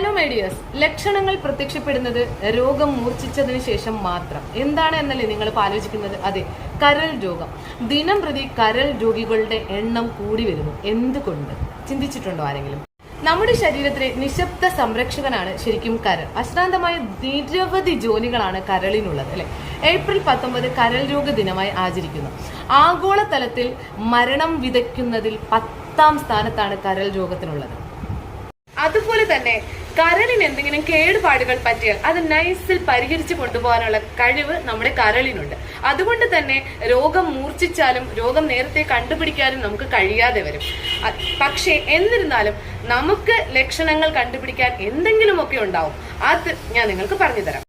Hello മേഡിയേഴ്സ് ലക്ഷണങ്ങൾ പ്രത്യക്ഷപ്പെടുന്നത് രോഗം മൂർച്ഛിച്ചതിന് ശേഷം മാത്രം. എന്താണ് എന്നല്ലേ നിങ്ങൾ ആലോചിക്കുന്നത്? അതെ കരൾ രോഗം. ദിനം പ്രതി കരൾ രോഗികളുടെ എണ്ണം കൂടി വരുന്നു. എന്തുകൊണ്ട്? ചിന്തിച്ചിട്ടുണ്ടോ ആരെങ്കിലും? നമ്മുടെ ശരീരത്തിലെ നിശബ്ദ സംരക്ഷകനാണ് ശരിക്കും കരൾ. അശ്രാന്തമായ നിരവധി ജോലികളാണ് കരളിനുള്ളത് അല്ലെ? ഏപ്രിൽ പത്തൊമ്പത് കരൾ രോഗ ദിനമായി ആചരിക്കുന്നു. ആഗോളതലത്തിൽ മരണം വിതയ്ക്കുന്നതിൽ പത്താം സ്ഥാനത്താണ് കരൾ രോഗത്തിനുള്ളത്. അതുപോലെ തന്നെ കരളിന് എന്തെങ്കിലും കേടുപാടുകൾ പറ്റിയാൽ അത് നൈസിൽ പരിഹരിച്ചു കൊണ്ടുപോകാനുള്ള കഴിവ് നമ്മുടെ കരളിനുണ്ട്. അതുകൊണ്ട് തന്നെ രോഗം മൂർച്ഛിച്ചാലും രോഗം നേരത്തെ കണ്ടുപിടിക്കാനും നമുക്ക് കഴിയാതെ വരും. പക്ഷേ എന്നിരുന്നാലും നമുക്ക് ലക്ഷണങ്ങൾ കണ്ടുപിടിക്കാൻ എന്തെങ്കിലുമൊക്കെ ഉണ്ടാവും. അത് ഞാൻ നിങ്ങൾക്ക് പറഞ്ഞു തരാം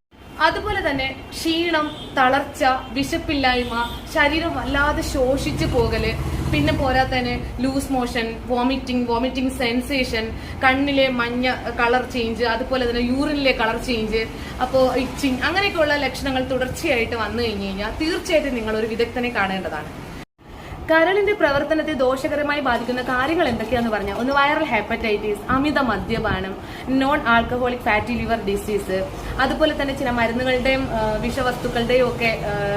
അതുപോലെ തന്നെ ക്ഷീണം തളർച്ച വിശപ്പില്ലായ്മ ശരീരം വല്ലാതെ ശോഷിച്ചു പോകൽ പിന്നെ പോരാത്തതിന് loose motion vomiting vomiting sensation കണ്ണിലെ മഞ്ഞ കളർ ചേഞ്ച് അതുപോലെ തന്നെ യൂറിനിലെ കളർ ചേഞ്ച് അപ്പോൾ ഇച്ചിങ് അങ്ങനെയൊക്കെയുള്ള ലക്ഷണങ്ങൾ തുടർച്ചയായിട്ട് വന്നു കഴിഞ്ഞു കഴിഞ്ഞാൽ തീർച്ചയായിട്ടും നിങ്ങൾ ഒരു വിദഗ്ധനെ കാണേണ്ടതാണ്. കരളിന്റെ പ്രവർത്തനത്തെ ദോഷകരമായി ബാധിക്കുന്ന കാര്യങ്ങൾ എന്തൊക്കെയാന്ന് പറഞ്ഞാൽ ഒന്ന് വൈറൽ ഹെപ്പറ്റൈറ്റിസ് അമിത മദ്യപാനം non alcoholic fatty liver disease അതുപോലെ തന്നെ ചില മരുന്നുകളുടെയും വിഷവസ്തുക്കളുടെയും ഒക്കെ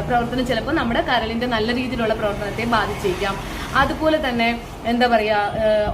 പ്രവർത്തനം ചിലപ്പോൾ നമ്മുടെ കരളിന്റെ നല്ല രീതിയിലുള്ള പ്രവർത്തനത്തെ ബാധിച്ചേക്കാം. അതുപോലെ തന്നെ എന്താ പറയാ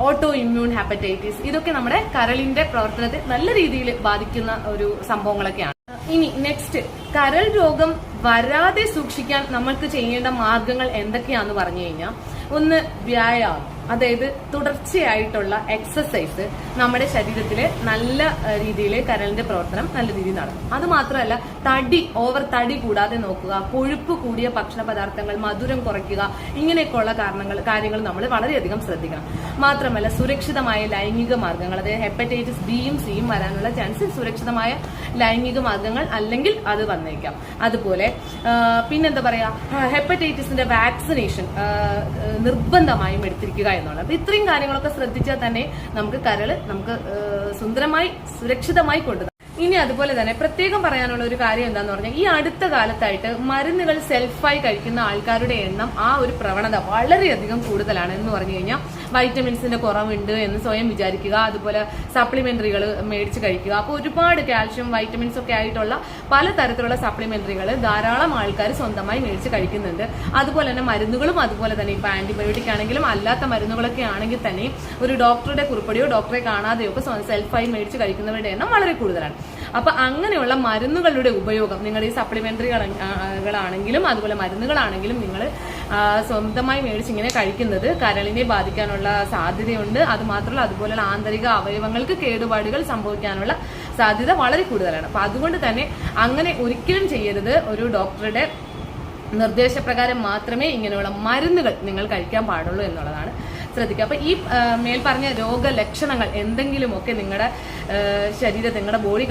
ഓട്ടോ ഇമ്മ്യൂൺ ഹെപ്പറ്റൈറ്റിസ് ഇതൊക്കെ നമ്മുടെ കരളിന്റെ പ്രവർത്തനത്തെ നല്ല രീതിയിൽ ബാധിക്കുന്ന ഒരു സംഭവങ്ങളൊക്കെയാണ്. ഇനി നെക്സ്റ്റ് കരൾ രോഗം വരാതെ സൂക്ഷിക്കാൻ നമ്മൾക്ക് ചെയ്യേണ്ട മാർഗങ്ങൾ എന്തൊക്കെയാന്ന് പറഞ്ഞു കഴിഞ്ഞാൽ ഒന്ന് വ്യായാമം. അതായത് തുടർച്ചയായിട്ടുള്ള എക്സസൈസ് നമ്മുടെ ശരീരത്തിൽ നല്ല രീതിയിൽ കരളിന്റെ പ്രവർത്തനം നല്ല രീതിയിൽ നടക്കും. അത് മാത്രമല്ല തടി ഓവർ തടി കൂടാതെ നോക്കുക കൊഴുപ്പ് കൂടിയ ഭക്ഷണ പദാർത്ഥങ്ങൾ മധുരം കുറയ്ക്കുക ഇങ്ങനെയൊക്കെയുള്ള കാരണങ്ങൾ കാര്യങ്ങൾ നമ്മൾ വളരെയധികം ശ്രദ്ധിക്കണം. മാത്രമല്ല സുരക്ഷിതമായ ലൈംഗിക മാർഗങ്ങൾ അതായത് ഹെപ്പറ്റൈറ്റിസ് ബിയും സിയും വരാനുള്ള ചാൻസ് സുരക്ഷിതമായ ലൈംഗിക മാർഗങ്ങൾ അല്ലെങ്കിൽ അത് വന്നേക്കാം. അതുപോലെ പിന്നെന്താ പറയാ ഹെപ്പറ്റൈറ്റിസിന്റെ വാക്സിനേഷൻ നിർബന്ധമായും എടുത്തിരിക്കുക. എന്നുള്ളത് അപ്പൊ ഇത്രയും കാര്യങ്ങളൊക്കെ ശ്രദ്ധിച്ചാൽ തന്നെ നമുക്ക് കരൾ നമുക്ക് സുന്ദരമായി സുരക്ഷിതമായി കൊണ്ടുപോകാം ഇനി അതുപോലെ തന്നെ പ്രത്യേകം പറയാനുള്ള ഒരു കാര്യം എന്താന്ന് പറഞ്ഞാൽ ഈ അടുത്ത കാലത്തായിട്ട് മരുന്നുകൾ സെൽഫായി കഴിക്കുന്ന ആൾക്കാരുടെ എണ്ണം ആ ഒരു പ്രവണത വളരെയധികം കൂടുതലാണ് എന്ന് പറഞ്ഞു കഴിഞ്ഞാൽ വൈറ്റമിൻസിന്റെ കുറവുണ്ട് എന്ന് സ്വയം വിചാരിക്കുക അതുപോലെ സപ്ലിമെന്ററികൾ മേടിച്ച് കഴിക്കുക. അപ്പോൾ ഒരുപാട് കാൽഷ്യം വൈറ്റമിൻസ് ഒക്കെ ആയിട്ടുള്ള പല തരത്തിലുള്ള സപ്ലിമെന്ററികൾ ധാരാളം ആൾക്കാർ സ്വന്തമായി മേടിച്ച് കഴിക്കുന്നുണ്ട്. അതുപോലെ തന്നെ മരുന്നുകളും അതുപോലെ തന്നെ ഇപ്പൊ ആന്റിബയോട്ടിക് ആണെങ്കിലും അല്ലാത്ത മരുന്നുകളൊക്കെ ആണെങ്കിൽ തന്നെ ഒരു ഡോക്ടറുടെ കുറിപ്പടിയോ ഡോക്ടറെ കാണാതെയോ ഒക്കെ സെൽഫായി മേടിച്ച് കഴിക്കുന്നവരുടെ എണ്ണം വളരെ കൂടുതലാണ്. അപ്പൊ അങ്ങനെയുള്ള മരുന്നുകളുടെ ഉപയോഗം നിങ്ങൾ ഈ സപ്ലിമെന്ററികളാണെങ്കിലും അതുപോലെ മരുന്നുകളാണെങ്കിലും നിങ്ങൾ സ്വന്തമായി മേടിച്ച് ഇങ്ങനെ കഴിക്കുന്നത് കരളിനെ ബാധിക്കാനുള്ള സാധ്യതയുണ്ട്. അത് മാത്രമല്ല അതുപോലെയുള്ള ആന്തരിക അവയവങ്ങൾക്ക് കേടുപാടുകൾ സംഭവിക്കാനുള്ള സാധ്യത വളരെ കൂടുതലാണ്. അപ്പൊ അതുകൊണ്ട് തന്നെ അങ്ങനെ ഒരിക്കലും ചെയ്യരുത്. ഒരു ഡോക്ടറുടെ നിർദ്ദേശപ്രകാരം മാത്രമേ ഇങ്ങനെയുള്ള മരുന്നുകൾ നിങ്ങൾ കഴിക്കാൻ പാടുള്ളൂ എന്നുള്ളതാണ്. ശ്രദ്ധിക്കുക. അപ്പോൾ ഈ മേൽ പറഞ്ഞ രോഗലക്ഷണങ്ങൾ എന്തെങ്കിലുമൊക്കെ നിങ്ങളുടെ ശരീരം നിങ്ങളുടെ ബോഡി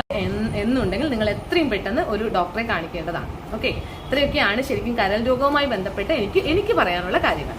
എന്നുണ്ടെങ്കിൽ നിങ്ങൾ എത്രയും പെട്ടെന്ന് ഒരു ഡോക്ടറെ കാണിക്കേണ്ടതാണ്. ഓക്കെ ഇത്രയൊക്കെയാണ് ശരിക്കും കരൽ രോഗവുമായി ബന്ധപ്പെട്ട് എനിക്ക് എനിക്ക് പറയാനുള്ള കാര്യങ്ങൾ.